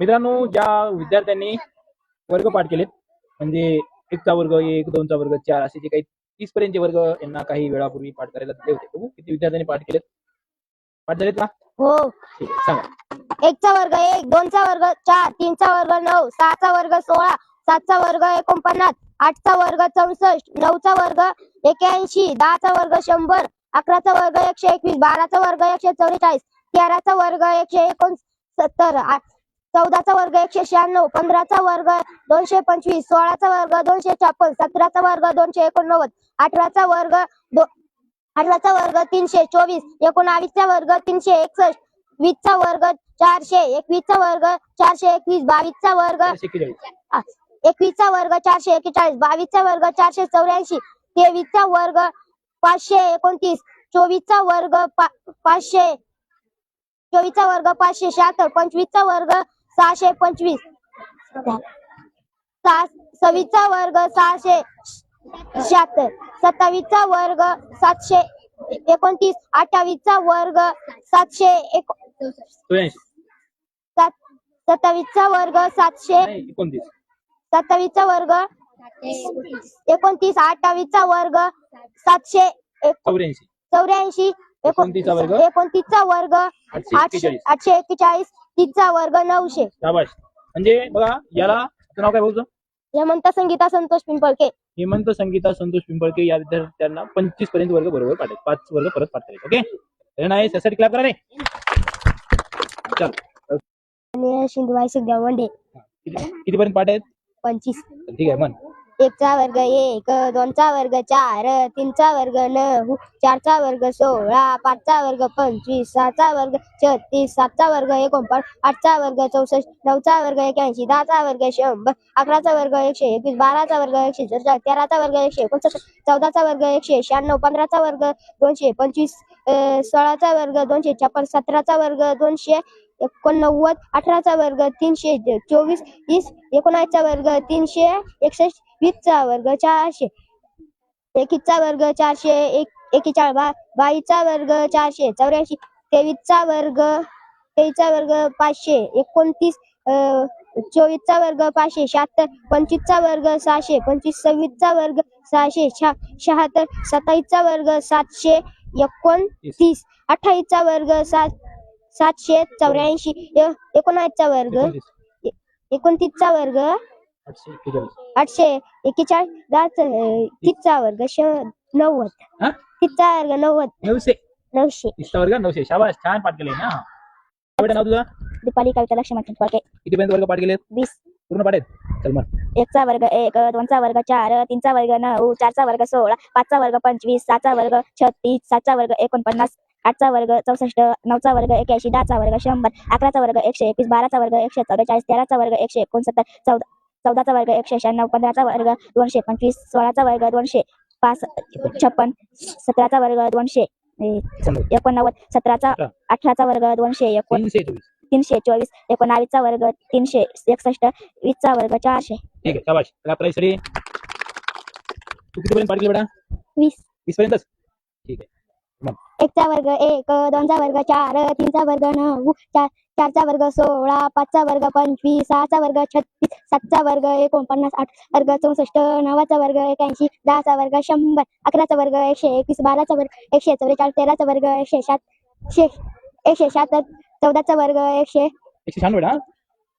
मित्रांनो ज्या विद्यार्थ्यांनी वर्ग पाठ केलेत म्हणजे एकचा वर्ग एक दोनचा वर्ग चार असे जे काही तीस पर्यंतचे वर्ग यांना काही वेळापूर्वी पाठ करायला दिले होते. बघू किती विद्यार्थ्यांनी पाठ केलेत. पाठ झालेत का? हो. ठीक आहे सांगा. एकचा वर्ग एक दोनचा वर्ग चार तीनचा वर्ग नऊ सहाचा वर्ग सोळा सातचा वर्ग एकोणपन्नास आठचा वर्ग चौसष्ट नऊचा वर्ग एक्याऐंशी दहाचा वर्ग शंभर अकराचा वर्ग एकशे एकवीस बाराचा वर्ग एकशे चौवेचाळीस तेराचा वर्ग एकशे एकोणसत्तर चौदाचा वर्ग एकशे शहाण्णव पंधराचा वर्ग दोनशे पंचवीस सोळाचा वर्ग दोनशे छप्पन सतराचा वर्ग दोनशे एकोणनव्वद अठराचा वर्ग अठराचा वर्ग तीनशे चोवीस एकोणावीसचा वर्ग तीनशे एकसष्ट वीसचा वर्ग चारशे एकवीसचा वर्ग चारशे एकवीस बावीसचा वर्ग एकवीसचा वर्ग चारशे एक्केचाळीस बावीसचा वर्ग चारशे चौऱ्याऐंशी तेवीसचा वर्ग पाचशे एकोणतीस चोवीसचा वर्ग पाचशे चोवीसचा वर्ग पाचशे शहात्तर पंचवीसचा वर्ग सहाशे पंचवीस. सव्वीसचा वर्ग सहाशे शहात्तर. सत्तावीसचा वर्ग सातशे एकोणतीस. अठ्ठावीसचा वर्ग सातशे एक सत्तावीसचा वर्ग सातशे सत्तावीसचा वर्ग एकोणतीस. अठ्ठावीसचा वर्ग सातशे चौऱ्याऐंशी? एकोणतीसचा वर्ग आठशे आठशे एक्केचाळीस. तीसचा वर्ग नऊशे. शाबाश म्हणजे बघा याला तुझं नाव काय बोलतो हेमंत संगीता संतोष पिंपळके. हेमंत संगीता संतोष पिंपळके या विद्यार्थ्यांना पंचवीसपर्यंत वर्ग बरोबर पाठवले. पाच वर्ग परत पाठवले ओके? नाही त्यासाठी क्लॅप करा रे. चल आणि शिंदवाई किती किती पर्यंत पाठ आहेत? पंचवीस. ठीक आहे मन. एकचा वर्ग एक दोनचा वर्ग चार तीनचा वर्ग नऊ चारचा वर्ग सोळा पाचचा वर्ग पंचवीस सहाचा वर्ग छत्तीस सातचा वर्ग एकोणपन्न आठचा वर्ग चौसष्ट नऊचा वर्ग एक्याऐंशी दहाचा वर्ग शंभर अकराचा वर्ग एकशे एकवीस बाराचा वर्ग एकशे चौदा तेराचा वर्ग एकशे एकोणसष्ट चौदाचा वर्ग एकशे शहाण्णव पंधराचा वर्ग दोनशे पंचवीस अं, सोळाचा वर्ग दोनशे छप्पन सतराचा वर्ग दोनशे एकोणनव्वद अठराचा वर्ग तीनशे चोवीस वीस एकोणावीसचा वर्ग तीनशे एकसष्ट वीसचा वर्ग चारशे एकवीसचा वर्ग चारशे एक एकेचाळीस बा बावीसचा वर्ग चारशे चौऱ्याऐंशी तेवीसचा वर्ग तेवीसचा वर्ग पाचशे एकोणतीस अं, चोवीसचा वर्ग पाचशे शहात्तर पंचवीसचा वर्ग सहाशे पंचवीस सव्वीसचा वर्ग सहाशे शहा शहात्तर सत्तावीसचा वर्ग सातशे एकोणतीस अठ्ठावीसचा वर्ग सात सातशे चौऱ्याऐंशी. ए- एकोणावीसचा वर्ग. एकोणतीस. एकोणतीसचा वर्ग. आठशे एकेचाळीस. तीसचा वर्ग. नव्वद. तीसचा वर्ग नव्वद. नऊशे. नऊशे. तीसचा वर्ग नऊशे. शाबाश छान पाठ केले ना. काय बेटा नाव तुझं? दीपाली कविता लक्ष्मण पिंपळके किती पर्यंत वर्ग पाठ केले वीस. पूर्ण पाठ आहेत? चल मग. एकचा वर्ग एक दोनचा वर्ग चार तीनचा वर्ग नऊ चारचा वर्ग सोळा पाचचा वर्ग पंचवीस सहाचा वर्ग छत्तीस सातचा वर्ग एकोणपन्नास. आठचा वर्ग चौसष्ट नऊचा वर्ग एक्याऐंशी दहाचा वर्ग शंभर अकराचा वर्ग एकशे एकवीस बाराचा वर्ग एकशे चौवेचाळीस तेराचा वर्ग एकशे एकोणसत्तर चौदा चौदाचा वर्ग एकशे शहाण्णव पंधराचा वर्ग दोनशे पंचवीस सोळाचा वर्ग दोनशे पाच छप्पन सतराचा वर्ग दोनशे एकोणनव्वद. सतराचा अठरा. अठराचा वर्ग दोनशे एकोण तीनशे चोवीस एकोणावीसचा वर्ग तीनशे एकसष्ट वीसचा वर्ग चारशे. ठीक आहे पर्यंत वीस वीस. पर्यंतच ठीक आहे. एकचा वर्ग एक दोनचा वर्ग चार तीनचा वर्ग नऊ चार चारचा वर्ग सोळा पाचचा वर्ग पंचवीस सहाचा वर्ग छत्तीस सातचा वर्ग एकोणपन्नास आठ वर्ग चौसष्ट नवाचा वर्ग एक्याऐंशी दहाचा वर्ग शंभर अकराचा वर्ग एकशे एकवीस बाराचा वर्ग एकशे चौवेचाळीस तेराचा वर्ग एकशे सात एकशे शहात्तर चौदाचा वर्ग एकशे एकशे शहाण्णव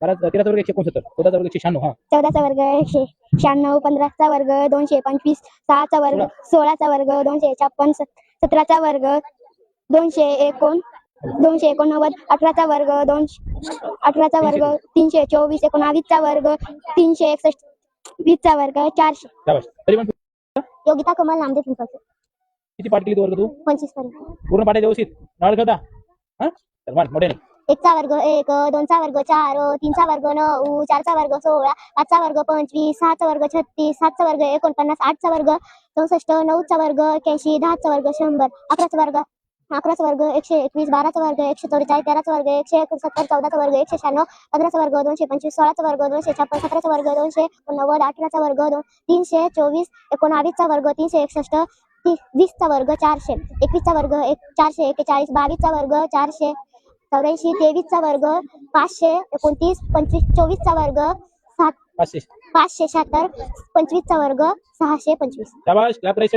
तेराचा वर्ग एकशे एकोणसत्तर चौदाचा वर्ग एकशे शहाण्णव हा. चौदाचा वर्ग एकशे शहाण्णव पंधराचा वर्ग दोनशे पंचवीस सहाचा वर्ग सोळाचा वर्ग दोनशे छप्पन सतराचा वर्ग दोनशे एकोण दोनशे एकोणनव्वद अठराचा वर्ग दोनशे अठराचा वर्ग तीनशे चोवीस एकोणावीसचा वर्ग तीनशे एकसष्ट वीसचा वर्ग चारशे. योगिता कमल नामदेव पिंपळकर किती पाठ केली तू वर्ग तू? पंचवीसपर्यंत. पूर्ण पाठ व्यवस्थित. नाळ करता हा? चल मान मोठे. नाही एकचा वर्ग एक दोनचा वर्ग चार तीनचा वर्ग नऊ चारचा वर्ग सोळा पाचचा वर्ग पंचवीस सहाचा वर्ग छत्तीस सातचा वर्ग एकोणपन्नास आठचा वर्ग चौसष्ट नऊचा वर्ग एक्याऐंशी दहाचा वर्ग शंभर अकराचा वर्ग अकराचा वर्ग एकशे एकवीस बाराचा वर्ग एकशे चौवेचाळीस तेराचा वर्ग एकशे एकोणसत्तर चौदाचा वर्ग एकशे शहाण्णव पंधराचा वर्ग दोनशे पंचवीस सोळाचा वर्ग दोनशे छप्पन सतराचा वर्ग दोनशे एकोणनव्वद अठराचा वर्ग दोन तीनशे चोवीस एकोणावीसचा वर्ग तीनशे एकसष्ट वीसचा वर्ग चारशे एकवीसचा वर्ग एक चारशे एकेचाळीस बावीसचा वर्ग चारशे चौऱ्याऐंशी तेवीसचा वर्ग पाचशे एकोणतीस पंचवीस चोवीसचा वर्ग सात पाचशे. पाचशे शहात्तर पंचवीसचा वर्ग सहाशे पंचवीस. शाबाश क्लॅप राईट